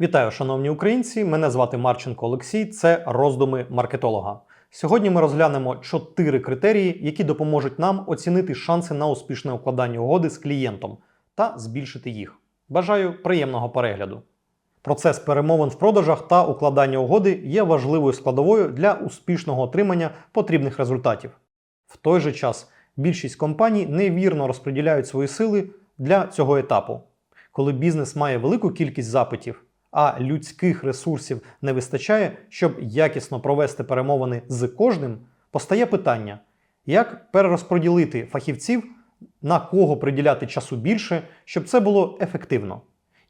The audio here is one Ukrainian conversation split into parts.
Вітаю, шановні українці! Мене звати Марченко Олексій. Це роздуми маркетолога. Сьогодні ми розглянемо чотири критерії, які допоможуть нам оцінити шанси на успішне укладання угоди з клієнтом та збільшити їх. Бажаю приємного перегляду. Процес перемовин в продажах та укладання угоди є важливою складовою для успішного отримання потрібних результатів. В той же час більшість компаній невірно розподіляють свої сили для цього етапу. Коли бізнес має велику кількість запитів, а людських ресурсів не вистачає, щоб якісно провести перемовини з кожним, постає питання, як перерозподілити фахівців, на кого приділяти часу більше, щоб це було ефективно.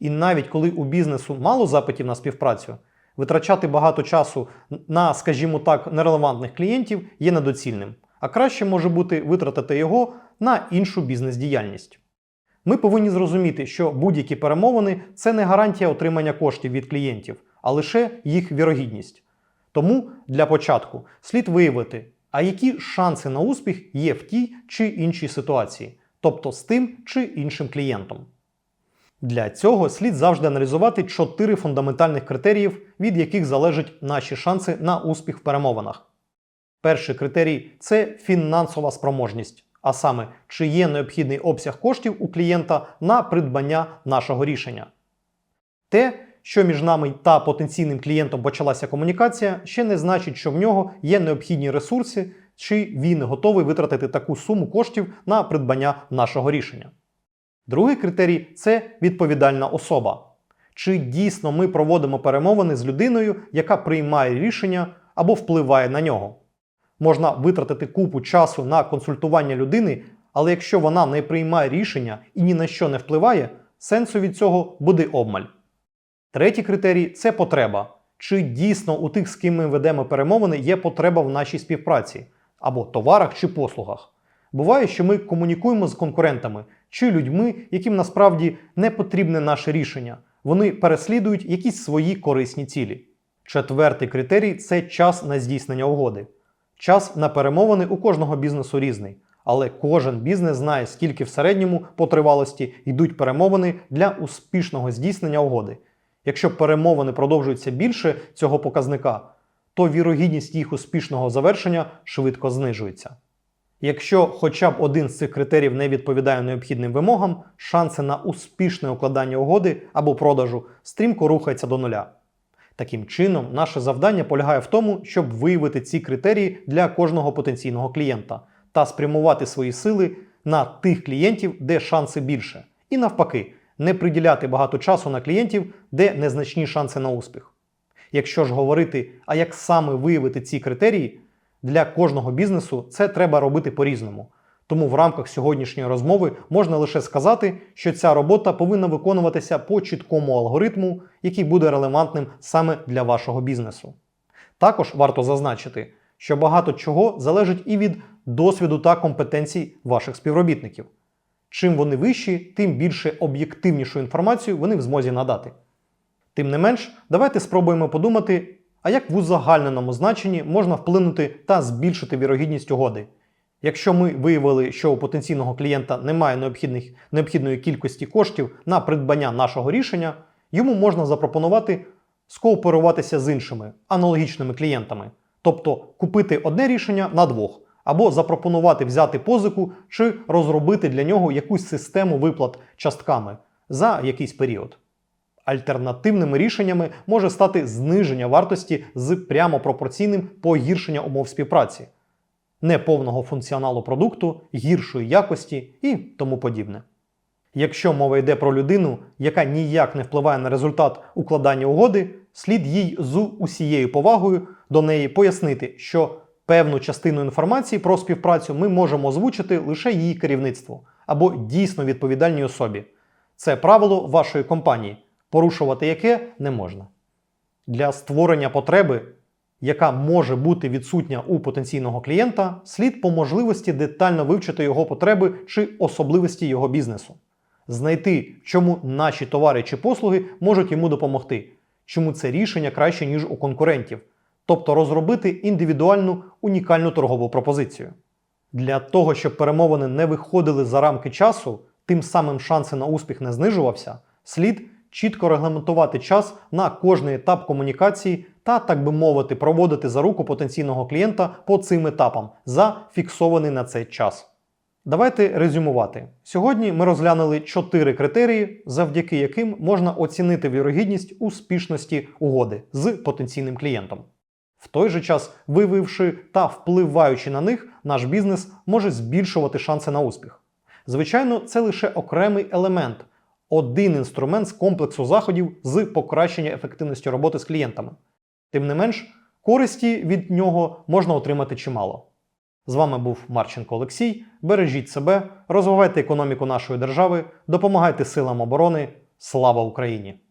І навіть коли у бізнесу мало запитів на співпрацю, витрачати багато часу на, скажімо так, нерелевантних клієнтів є недоцільним, а краще може бути витратити його на іншу бізнес-діяльність. Ми повинні зрозуміти, що будь-які перемовини це не гарантія отримання коштів від клієнтів, а лише їх вірогідність. Тому для початку слід виявити, а які шанси на успіх є в тій чи іншій ситуації, тобто з тим чи іншим клієнтом. Для цього слід завжди аналізувати чотири фундаментальних критеріїв, від яких залежать наші шанси на успіх в перемовинах. Перший критерій це фінансова спроможність, а саме, чи є необхідний обсяг коштів у клієнта на придбання нашого рішення. Те, що між нами та потенційним клієнтом почалася комунікація, ще не значить, що в нього є необхідні ресурси, чи він готовий витратити таку суму коштів на придбання нашого рішення. Другий критерій це відповідальна особа. Чи дійсно ми проводимо перемовини з людиною, яка приймає рішення або впливає на нього. Можна витратити купу часу на консультування людини, але якщо вона не приймає рішення і ні на що не впливає, сенсу від цього буде обмаль. Третій критерій це потреба. Чи дійсно у тих, з ким ми ведемо перемовини, є потреба в нашій співпраці або товарах чи послугах. Буває, що ми комунікуємо з конкурентами чи людьми, яким насправді не потрібне наше рішення. Вони переслідують якісь свої корисні цілі. Четвертий критерій це час на здійснення угоди. Час на перемовини у кожного бізнесу різний, але кожен бізнес знає, скільки в середньому по тривалості йдуть перемовини для успішного здійснення угоди. Якщо перемовини продовжуються більше цього показника, то вірогідність їх успішного завершення швидко знижується. Якщо хоча б один з цих критеріїв не відповідає необхідним вимогам, шанси на успішне укладання угоди або продажу стрімко рухаються до нуля. Таким чином, наше завдання полягає в тому, щоб виявити ці критерії для кожного потенційного клієнта та спрямувати свої сили на тих клієнтів, де шанси більше, і навпаки, не приділяти багато часу на клієнтів, де незначні шанси на успіх. Якщо ж говорити, а як саме виявити ці критерії, для кожного бізнесу це треба робити по-різному. Тому в рамках сьогоднішньої розмови можна лише сказати, що ця робота повинна виконуватися по чіткому алгоритму, який буде релевантним саме для вашого бізнесу. Також варто зазначити, що багато чого залежить і від досвіду та компетенцій ваших співробітників. Чим вони вищі, тим більше об'єктивнішу інформацію вони в змозі надати. Тим не менш, давайте спробуємо подумати, а як в узагальненому значенні можна вплинути та збільшити вірогідність угоди. Якщо ми виявили, що у потенційного клієнта немає необхідних, необхідної кількості коштів на придбання нашого рішення, йому можна запропонувати скооперуватися з іншими аналогічними клієнтами, тобто купити одне рішення на двох, або запропонувати взяти позику чи розробити для нього якусь систему виплат частками за якийсь період. Альтернативними рішеннями може стати зниження вартості з прямо пропорційним погіршення умов співпраці, неповного функціоналу продукту, гіршої якості і тому подібне. Якщо мова йде про людину, яка ніяк не впливає на результат укладання угоди, слід їй з усією повагою до неї пояснити, що певну частину інформації про співпрацю ми можемо озвучити лише її керівництву або дійсно відповідальній особі. Це правило вашої компанії порушувати яке не можна. Для створення потреби, яка може бути відсутня у потенційного клієнта, слід по можливості детально вивчити його потреби чи особливості його бізнесу, знайти, чому наші товари чи послуги можуть йому допомогти, чому це рішення краще, ніж у конкурентів, тобто розробити індивідуальну унікальну торгову пропозицію. Для того, щоб перемовини не виходили за рамки часу, тим самим шанси на успіх не знижувався, слід чітко регламентувати час на кожний етап комунікації та, так би мовити, проводити за руку потенційного клієнта по цим етапам за фіксований на цей час. Давайте резюмувати. Сьогодні ми розглянули чотири критерії, завдяки яким можна оцінити вірогідність успішності угоди з потенційним клієнтом. В той же час, виявивши та впливаючи на них, наш бізнес може збільшувати шанси на успіх. Звичайно, це лише окремий елемент, один інструмент з комплексу заходів з покращення ефективності роботи з клієнтами. Тим не менш, користі від нього можна отримати чимало. З вами був Марченко Олексій. Бережіть себе, розвивайте економіку нашої держави, допомагайте силам оборони. Слава Україні!